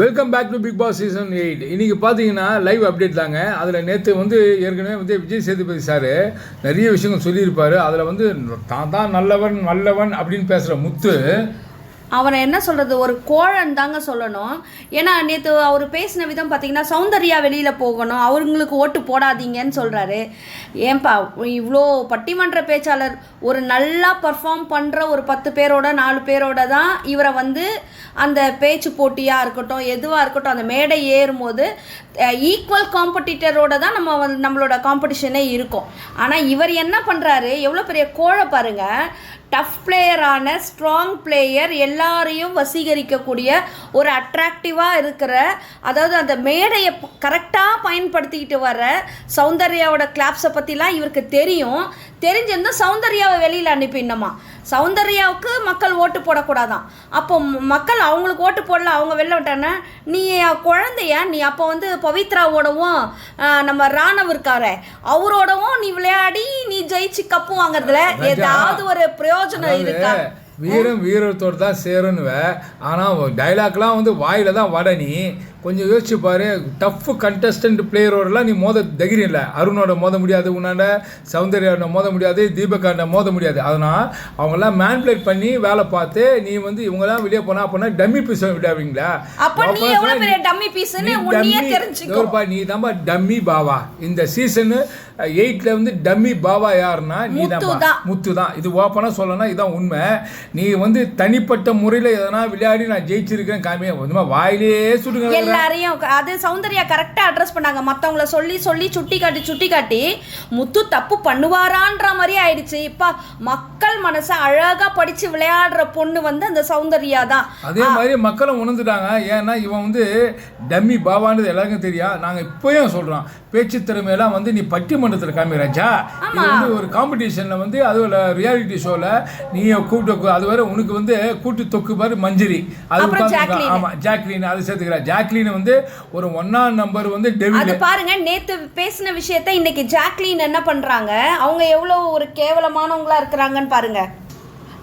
Welcome back to Bigg Boss season eight இன்னைக்கு பார்த்தீங்கன்னா live update தாங்க. அதில் நேற்று வந்து ஏற்கனவே வந்து விஜய் சேதுபதி சார் நிறைய விஷயங்கள் சொல்லியிருப்பார். அதில் வந்து தான் தான் நல்லவன் நல்லவன் அப்படின்னு பேசுகிற முத்து அவனை என்ன சொல்கிறது ஒரு கோழன் தாங்க சொல்லணும். ஏன்னா நேற்று அவர் பேசின விதம் பார்த்தீங்கன்னா சௌந்தர்யா வெளியில் போகணும். அவங்களுக்கு ஓட்டு போடாதீங்கன்னு சொல்கிறாரு ஏன்பா இவ்வளோ பட்டிமன்ற பேச்சாளர் ஒரு நல்லா பர்ஃபார்ம் பண்ணுற ஒரு பத்து பேரோட நாலு பேரோட தான் இவரை வந்து அந்த பேச்சு போட்டியாக இருக்கட்டும் எதுவாக இருக்கட்டும் அந்த மேடை ஏறும்போது ஈக்குவல் காம்படிட்டரோட தான் நம்ம வந்து நம்மளோட காம்படிஷனே இருக்கும். ஆனால் இவர் என்ன பண்ணுறாரு எவ்வளோ பெரிய கோழை பாருங்கள் டஃப் பிளேயரான ஸ்ட்ராங் பிளேயர் எல்லாரையும் வசீகரிக்கக்கூடிய ஒரு அட்ராக்டிவாக இருக்கிற அதாவது அந்த மேடையை கரெக்டாக பயன்படுத்திக்கிட்டு வர சௌந்தர்யாவோட கிளாப்ஸை பற்றிலாம் இவருக்கு தெரியும். தெரிஞ்சிருந்தும் சௌந்தர்யாவை வெளியில் அனுப்பிடணுமா சௌந்தர்யாவுக்கு மக்கள் ஓட்டு போடக்கூடாதான். அப்போ மக்கள் அவங்களுக்கு ஓட்டு போடல அவங்க வெளில விட்டானே நீ குழந்தைய நீ அப்போ வந்து பவித்ராவோடவும் நம்ம ராணவ் இருக்காரே அவரோடவும் நீ விளையாடி நீ ஜெயிச்சு கப்பு வாங்குறதுல ஏதாவது ஒரு பிரயோஜனம் இருக்கா? வீரம் வீரத்தோடு தான் சேருன்னுவ. ஆனால் டைலாக்லாம் வந்து வாயில தான் வட நீ. கொஞ்சம் யோசிச்சு பாரு டஃப் கண்டஸ்டன்ட் பிளேயரோடலாம் நீ மோத தைரியம் இல்லை. அருணோட மோத முடியாது உன்னாண்ட சௌந்தர்யாவோட மோத முடியாது தீபகாண்ட மோத முடியாது. அதனால் அவங்கெல்லாம் மேன்பிளேட் பண்ணி வேலை பார்த்து நீ வந்து இவங்கெல்லாம் வெளியே போனா அப்படின்னா டம்மி பீஸ் விடாவீங்களா டம்மி நீ தான்பா டம்மி பாவா. இந்த சீசனு எயிட்ல வந்து டம்மி பாவா யாருன்னா நீ தான். முத்து தான். இது ஓப்பனாக சொல்லணும்னா இதான் உண்மை. நீ வந்து தனிப்பட்ட முறையில் எதனா விளையாடி நான் ஜெயிச்சிருக்கேன் காமியா. வாயிலே சுடுங்க எல்லாரையும் அது சௌந்தர்யா கரெக்டா அட்ரஸ் பண்ணாங்க. மத்தவங்கள சொல்லி சொல்லி சுட்டி காட்டி சுட்டி காட்டி முத்து தப்பு பண்ணுவாரான்ற மாதிரி ஆயிடுச்சு. இப்ப மக்கள் மனசை அழகா படிச்சு விளையாடுற பொண்ணு வந்து அந்த சௌந்தர்யா தான். அதே மாதிரி மக்களும் உணர்ந்துட்டாங்க. ஏன்னா இவன் வந்து டம்மி பாவான்றது எல்லாருக்கும் தெரியும். நாங்கள் இப்போயும் சொல்கிறோம் பேச்சு திறமையெல்லாம் வந்து நீ பட்டிமன்றத்தில் காமி ராஜா இது வந்து ஒரு காம்படிஷனில் வந்து அதுவும் ரியாலிட்டி ஷோவில் நீ கூப்பிட்டு அது வரை உனக்கு வந்து கூட்டு தொக்கு பாரு மஞ்சரி. அது. ஆமாம் ஜாக்லின் அது சேர்த்துக்கிறா. ஜாக்லின் வந்து ஒரு ஒன்னாம் நம்பர் வந்து அது பாருங்க நேத்து பேசின விஷயத்த இன்னைக்கு ஜாக்லின் என்ன பண்றாங்க? அவங்க எவ்வளவு ஒரு கேவலமானவங்களா இருக்கிறாங்கன்னு பாருங்க.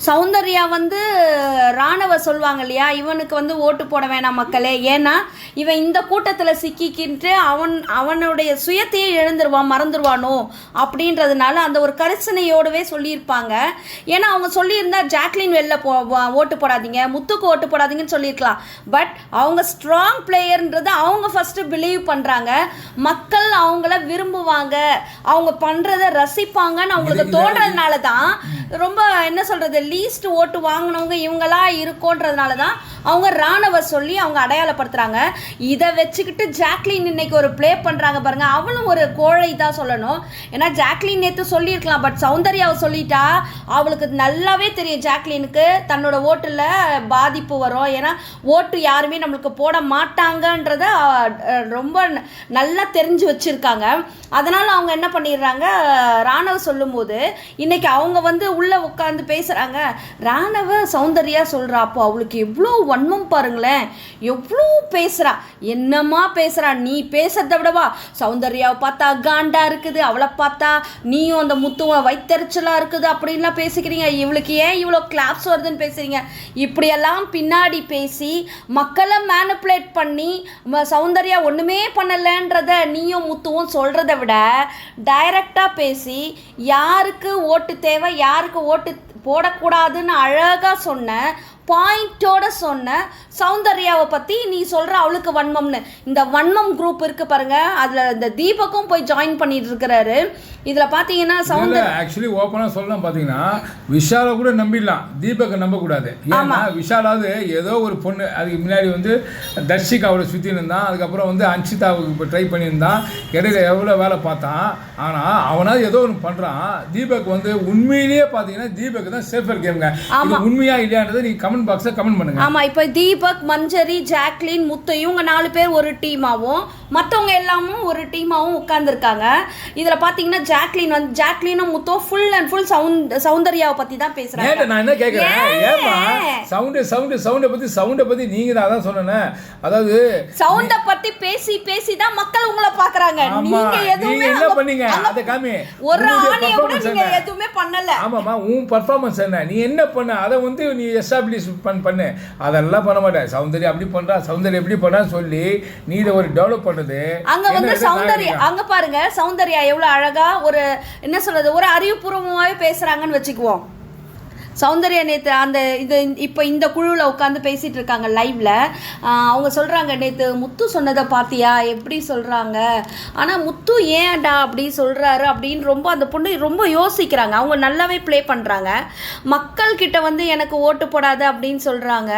சௌந்தர்யா வந்து ராணவ சொல்லுவாங்க இல்லையா இவனுக்கு வந்து ஓட்டு போட வேணாம் மக்களே. ஏன்னா இவன் இந்த கூட்டத்தில் சிக்கிக்கிட்டு அவன் அவனுடைய சுயத்தையே எழுந்துருவான் மறந்துடுவானோ அப்படின்றதுனால அந்த ஒரு கரிசனையோடவே சொல்லியிருப்பாங்க. ஏன்னா அவங்க சொல்லியிருந்தா ஜாக்லின் வெளில போ ஓட்டு போடாதீங்க முத்துக்கு ஓட்டு போடாதீங்கன்னு சொல்லியிருக்கலாம். பட் அவங்க ஸ்ட்ராங் பிளேயர்ன்றது அவங்க ஃபஸ்ட்டு பிலீவ் பண்ணுறாங்க மக்கள் அவங்கள விரும்புவாங்க. அவங்க பண்ணுறத ரசிப்பாங்கன்னு அவங்களுக்கு தோன்றதுனால தான் ரொம்ப என்ன சொல்கிறது லீஸ்ட் ஓட்டு வாங்கினவங்க இவங்களா இருக்கோன்றதுனால தான் அவங்க ராணுவ சொல்லி அவங்க அடையாளப்படுத்துகிறாங்க இதை வச்சுக்கிட்டு ஜாக்லின் இன்னைக்கு ஒரு ப்ளே பண்ணுறாங்க பாருங்கள் அவளும் ஒரு கோழை தான் சொல்லணும். ஏன்னா ஜாக்லின் நேற்று சொல்லியிருக்கலாம் பட் சௌந்தர்யாவை சொல்லிட்டா அவளுக்கு நல்லாவே தெரியும் ஜாக்லினுக்கு. தன்னோட ஓட்டில் பாதிப்பு வரும். ஏன்னா ஓட்டு யாருமே நம்மளுக்கு போட மாட்டாங்கன்றத ரொம்ப நல்லா தெரிஞ்சு வச்சுருக்காங்க. அதனால் அவங்க என்ன பண்ணிடுறாங்க? ராணவ சொல்லும்போது இன்னைக்கு அவங்க வந்து உள்ளே உட்காந்து பேசுகிறாங்க ராணவ சௌந்தர்யா சொல்கிறா அப்போ அவளுக்கு எவ்வளோ வன்மம் பாருங்களேன். எவ்வளோ பேசுகிறா என்னம்மா பேசுகிறா நீ பேசுறத விடவா. சௌந்தர்யாவை பார்த்தா காண்டா இருக்குது. அவளை பார்த்தா நீயும் அந்த முத்துவ வைத்தறிச்சலாக இருக்குது. அப்படின்லாம் பேசிக்கிறீங்க. இவளுக்கு ஏன் இவ்வளோ கிளாப்ஸ் வருதுன்னு பேசுகிறீங்க இப்படியெல்லாம் பின்னாடி பேசி மக்களை மேனிப்புலேட் பண்ணி சௌந்தர்யா ஒன்றுமே பண்ணலைன்றத நீயும் முத்துவும் சொல்கிறத விட டைரக்டாக பேசி யாருக்கு ஓட்டு தேவை யாருக்கு ஓட்டு போடக்கூடாதுன்னு அழகாக சொன்ன பாயிண்டோட சொன்ன சௌந்தர்யாவை பற்றி நீ சொல்கிற அவளுக்கு வன்மம்னு. இந்த வன்மம் குரூப் இருக்கு பாருங்க. அதில் இந்த தீபக்கும் போய் ஜாயின் பண்ணிட்டு இருக்கிறாரு. இதில் பார்த்தீங்கன்னா சௌந்தர் ஆக்சுவலி ஓப்பனாக சொல்லணும் பார்த்தீங்கன்னா விஷாலை கூட நம்பிடலாம். தீபக்கை நம்பக்கூடாது. ஏன்னா விஷாலாவது ஏதோ ஒரு பொண்ணு அதுக்கு முன்னாடி வந்து தர்ஷிகாவோட சுற்றி இருந்தான். அதுக்கப்புறம் வந்து அன்ஷிதாவுக்கு இப்போ ட்ரை பண்ணியிருந்தான். இடையில எவ்வளோ வேலை பார்த்தான். ஆனால் அவனாவது ஏதோ ஒன்று பண்ணுறான் தீபக் வந்து உண்மையிலேயே பார்த்தீங்கன்னா தீபக் தான் சேஃபர் கேமுங்க இது உண்மையா இல்லையான்றதை நீ கமெண்ட் பாக்ஸில் கமெண்ட் பண்ணுங்க. ஆமாம் இப்போ தீபக் மஞ்சரி ஜாக்லின் முத்து இவங்க நாலு பேர் ஒரு டீமாவும் மற்றவங்க எல்லாமும் ஒரு டீமாவும் உட்காந்துருக்காங்க இதில் பார்த்தீங்கன்னா ஜாக்லின் வந்து ஜாக்லினும் முத்தும் ஃபுல் அண்ட் ஃபுல் சவுண்ட் சௌந்தர்யாவை பற்றி தான் பேசுகிறாங்க நான் என்ன கேட்குறேன்? ஏமா சவுண்டு சவுண்டு சவுண்டை பற்றி சவுண்டை பற்றி நீங்கள் தான் அதான் சொன்னேன். அதாவது சவுண்டை பற்றி பேசி பேசி தான் மக்கள் உங்களை பார்க்குறாங்க ஆமா நீங்க நீங்க எதுவுமே என்ன பண்ணீங்க? அதை காமி. ஒரு ஆணைய கூட performance நீங்க என்ன? எதுவுமே பண்ணல. ஆமாம்மா உன் பர்ஃபார்மன்ஸ் என்ன? நீ என்ன பண்ண? அதை வந்து நீ எஸ்டாப்ளிஷ் பண்ண பண்ணு. அதெல்லாம் பண்ண மாட்டேன். சௌந்தர்யா அப்படி பண்ணுறா சௌந்தர்யா எப்படி பண்ணான்னு சொல்லி நீ இதை ஒரு டெவலப் பண்ணுறது அங்க வந்து சௌந்தர்யா அங்க பாருங்க சௌந்தர்யா எவ்வளவு அழகா ஒரு என்ன சொல்றது ஒரு அறிவுபூர்வமாவே பேசுறாங்கன்னு வச்சுக்குவோம். சௌந்தர்யா நேற்று அந்த இது இப்போ இந்த குழுவில் உட்காந்து பேசிகிட்டு இருக்காங்க லைவில் அவங்க சொல்கிறாங்க நேற்று முத்து சொன்னதை பார்த்தியா எப்படி சொல்கிறாங்க ஆனால் முத்து ஏன்டா அப்படி சொல்கிறாரு அப்படின்னு ரொம்ப அந்த பொண்ணு ரொம்ப யோசிக்கிறாங்க. அவங்க நல்லாவே ப்ளே பண்ணுறாங்க மக்கள்கிட்ட வந்து எனக்கு ஓட்டு போடாத அப்படின்னு சொல்கிறாங்க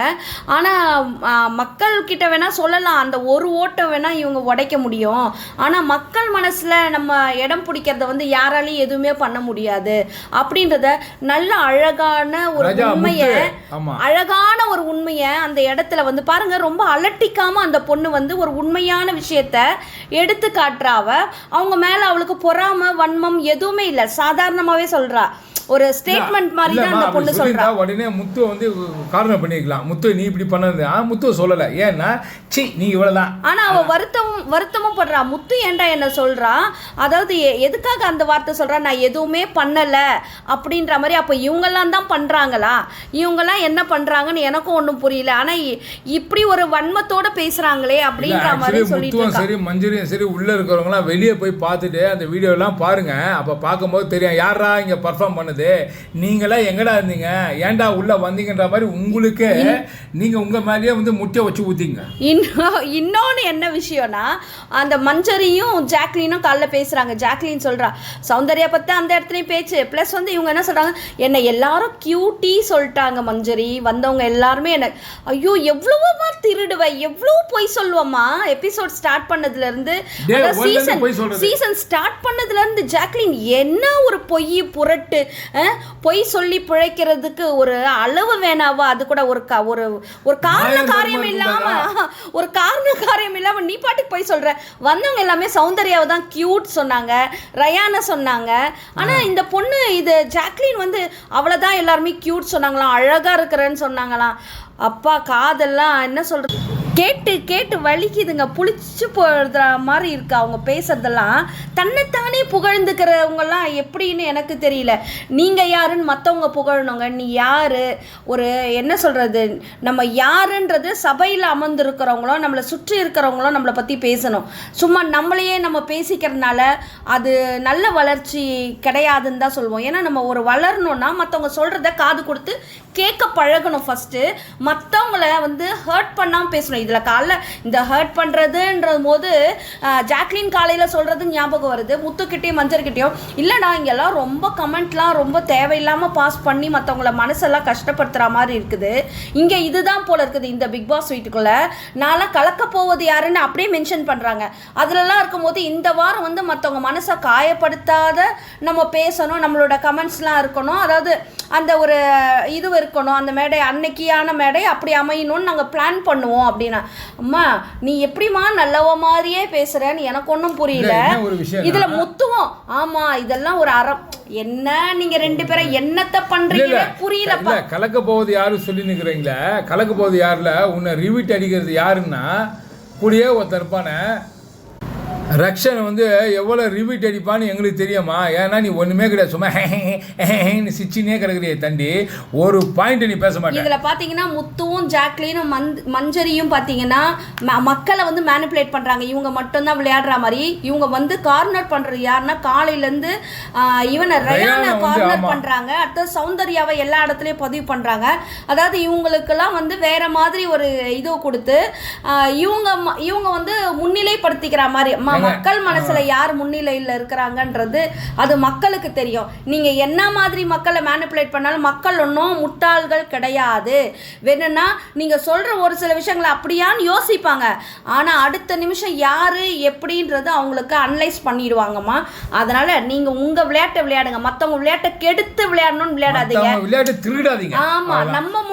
ஆனால் மக்கள்கிட்ட வேணால் சொல்லலாம். அந்த ஒரு ஓட்டை வேணால் இவங்க உடைக்க முடியும். ஆனால் மக்கள் மனசில் நம்ம இடம் பிடிக்கிறத வந்து யாராலையும் எதுவுமே பண்ண முடியாது. அப்படின்றத நல்ல அழகான ஒரு ராஜா, உண்மையை. அழகான ஒரு உண்மையை அந்த இடத்துல வந்து பாருங்க ரொம்ப அலட்டிக்காம அந்த பொண்ணு வந்து ஒரு உண்மையான விஷயத்த எடுத்து காட்டுறாவ அவங்க மேல அவளுக்கு பொறாம வன்மம் எதுவுமே இல்ல. சாதாரணமாவே சொல்றா. ஒரு ஸ்டேட்மெண்ட் மாதிரி தான் அந்த பொண்ணு சொல்றா. உடனே முத்து வந்து காரணம் பண்ணிக்கலாம் முத்து நீ இப்படி பண்ணது. ஆ முத்து சொல்லலை. ஏன்னா சி நீ இவ்வளவுதான். ஆனா அவ வருத்தமும் வருத்தமும் படுறா. முத்து ஏன்டா என்ன சொல்றா? அதாவது எதுக்காக அந்த வார்த்தை சொல்றா? நான் எதுவுமே பண்ணல. அப்படின்ற மாதிரி அப்ப இவங்கெல்லாம் தான் பண்றாங்களா? இவங்கெல்லாம் என்ன பண்றாங்கன்னு எனக்கும் ஒன்றும் புரியல. ஆனா இ- இப்படி ஒரு வன்மத்தோட பேசுறாங்களே அப்படின்ற மாதிரி சொல்லிட்டு சரி மஞ்சரியும் சரி உள்ள இருக்கிறவங்களாம் வெளியே போய் பார்த்துட்டு அந்த வீடியோ எல்லாம் பாருங்க. அப்ப பார்க்கும்போது தெரியும் யாரா இங்க பர்ஃபார்ம் பண்ணுது? நீங்களாம் எங்கடா இருந்தீங்க? ஏன்டா உள்ள வந்தீங்கன்ற மாதிரி உங்களுக்கே நீங்க உங்க மேலேயே வந்து முட்டை வச்சு ஊத்திங்க. இன்னும் இன்னொன்று என்ன விஷயம்னா அந்த மஞ்சரியும் ஜாக்லினும் காலைல பேசுகிறாங்க ஜாக்லின் சொல்கிறா சௌந்தர்யா பற்றி அந்த இடத்துலையும் பேச்சு. ப்ளஸ் வந்து இவங்க என்ன சொல்கிறாங்க என்னை எல்லாரும் கியூட்டி சொல்லிட்டாங்க மஞ்சரி. வந்தவங்க எல்லாருமே என்ன ஐயோ எவ்வளவோமா திருடுவ எவ்வளோ பொய் சொல்லுவம்மா. எபிசோட் ஸ்டார்ட் பண்ணதுலேருந்து சீசன். சீசன் ஸ்டார்ட் பண்ணதுலேருந்து ஜாக்லின் என்ன ஒரு பொய் புரட்டு பொய் சொல்லி பிழைக்கிறதுக்கு ஒரு அளவு வேணாவா? அது கூட ஒரு ஒரு ஒரு காரண காரியம் தர்மம் இல்லாம ஒரு காரண காரியம் இல்லாம நீ பாட்டுக்கு போய் சொல்ற. வந்தவங்க எல்லாமே சௌந்தர்யாவை தான் கியூட் சொன்னாங்க ரயானை சொன்னாங்க. ஆனா இந்த பொண்ணு இது ஜாக்லின் வந்து அவளை தான் எல்லாருமே கியூட் சொன்னாங்களாம் அழகா இருக்கிறேன்னு சொன்னாங்களாம். அப்பா காதெல்லாம் என்ன சொல்கிறது கேட்டு கேட்டு வலிக்குதுங்க. புளிச்சு போடுற மாதிரி இருக்கு அவங்க பேசுறதெல்லாம். தன்னைத்தானே புகழ்ந்துக்கிறவங்கலாம் எப்படின்னு எனக்கு தெரியல. நீங்கள் யாருன்னு மற்றவங்க புகழணுங்க. நீ யார்? ஒரு என்ன சொல்கிறது நம்ம யாருன்றது சபையில் அமர்ந்துருக்கிறவங்களோ நம்மளை சுற்றி இருக்கிறவங்களோ நம்மளை பற்றி பேசணும். சும்மா நம்மளையே நம்ம பேசிக்கிறதுனால அது நல்ல வளர்ச்சி கிடையாதுன்னு தான் சொல்லுவோம். ஏன்னா நம்ம ஒரு வளரணும்னா மற்றவங்க சொல்கிறத காது கொடுத்து கேட்க பழகணும் ஃபஸ்ட்டு மற்றவங்கள வந்து ஹர்ட் பண்ணாமல் பேசணும். இதில் காலைல இந்த ஹர்ட் பண்ணுறதுன்ற போது ஜாக்லின் காலையில் சொல்கிறது ஞாபகம் வருது. முத்துக்கிட்டேயும் மஞ்சர்கிட்டயும் இல்லைடா இங்கெல்லாம் ரொம்ப கமெண்ட்லாம் ரொம்ப தேவையில்லாமல் பாஸ் பண்ணி மற்றவங்கள மனசெல்லாம் கஷ்டப்படுத்துகிற மாதிரி இருக்குது. இங்கே இதுதான் போல இருக்குது. இந்த பிக் பாஸ் வீட்டுக்குள்ளே நான்லாம் கலக்க போவது யாருன்னு அப்படியே மென்ஷன் பண்ணுறாங்க அதிலலாம் இருக்கும்போது இந்த வாரம் வந்து மற்றவங்க மனசை காயப்படுத்தாத நம்ம பேசணும். நம்மளோட கமெண்ட்ஸ்லாம் இருக்கணும். அதாவது அந்த ஒரு இது இருக்கணும். அந்த மேடை அன்னைக்கியான மேடை அப்படி அமையணும்னு நாங்கள் பிளான் பண்ணுவோம் அப்படின்னா. அம்மா நீ எப்படிம்மா நல்லவ மாதிரியே பேசுறேன்னு எனக்கு ஒன்றும் புரியல. இதுல முத்துவோம் ஆமா இதெல்லாம் ஒரு அறம். என்ன நீங்க ரெண்டு பேரும் என்னத்த பண்றீங்க புரியலப்பா. கலக்க போவது யாரு சொல்லி நிக்கிறீங்களே? கலக்க போவது யாருல? உன்னை ரிவிட் அடிக்கிறது யாருன்னா கூடயே ஒருத்தன் இருப்பானே. ரக்ஷன் வந்து எவ்வளோ ரிவிட் அடிப்பான்னு எங்களுக்கு தெரியுமா? ஏன்னா நீ ஒன்றுமே கிடையாது. சும்மா நீ சிச்சினே கிடக்குறிய தண்டி ஒரு பாயிண்ட் நீ பேச மாட்டேன். இதுல பாத்தீங்கன்னா முத்துவும் ஜாக்லினும் மந்த் மஞ்சரியும் பாத்தீங்கன்னா ம- மக்களை வந்து மேனிப்புலேட் பண்றாங்க. இவங்க மட்டும்தான் விளையாடுற மாதிரி. இவங்க வந்து கார்னர் பண்றது யாருன்னா காலையில இருந்து ஆஹ், இவனை ரயானை கார்னர் ஆமா. பண்றாங்க. அடுத்து சௌந்தர்யாவை எல்லா இடத்துலயும் பதிவு பண்றாங்க. அதாவது இவங்களுக்கெல்லாம் வந்து வேற மாதிரி ஒரு இது கொடுத்து இவங்க இவங்க வந்து முன்னிலைப்படுத்திக்கிற மாதிரி மக்கள் மனசுல யார் முன்னிலையில் இருக்கிறாங்கன்றது அது மக்களுக்கு தெரியும். நீங்க என்ன மாதிரி மக்களை மேனிப்புலேட் பண்ணாலும் மக்கள் ஒன்றும் முட்டாள்கள் கிடையாது. வேணும்னா நீங்க சொல்ற ஒரு சில விஷயங்களை அப்படியான்னு யோசிப்பாங்க. ஆனா அடுத்த நிமிஷம் யாரு எப்படின்றது அவங்களுக்கு அனலைஸ் பண்ணிடுவாங்கம்மா. அதனால நீங்க உங்க விளையாட்டை விளையாடுங்க. மத்தவங்க விளையாட்டை கெடுத்து விளையாடணும்னு விளையாடாதீங்க. மத்தவங்க விளையாட்டு திருடாதீங்க. ஆமா. நம்ம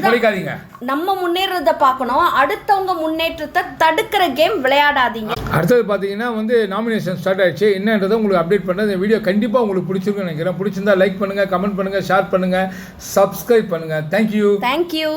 பிழைக்காதீங்க. நம்ம முன்னேறத பார்க்கணும். அடுத்தவங்க முன்னேற்றத்தை தடுக்கிற கேம் விளையாடாதீங்க. அடுத்தது பார்த்தீங்கன்னா வந்து நாமினேஷன் ஸ்டார்ட் ஆயிடுச்சு. என்னன்றதை உங்களுக்கு அப்டேட் பண்ணுறது இந்த வீடியோ கண்டிப்பாக உங்களுக்கு பிடிச்சிருக்குன்னு நினைக்கிறேன். பிடிச்சிருந்தா லைக் பண்ணுங்கள் கமெண்ட் பண்ணுங்கள் ஷேர் பண்ணுங்கள் சப்ஸ்கிரைப் பண்ணுங்கள் தேங்க்யூ தேங்க்யூ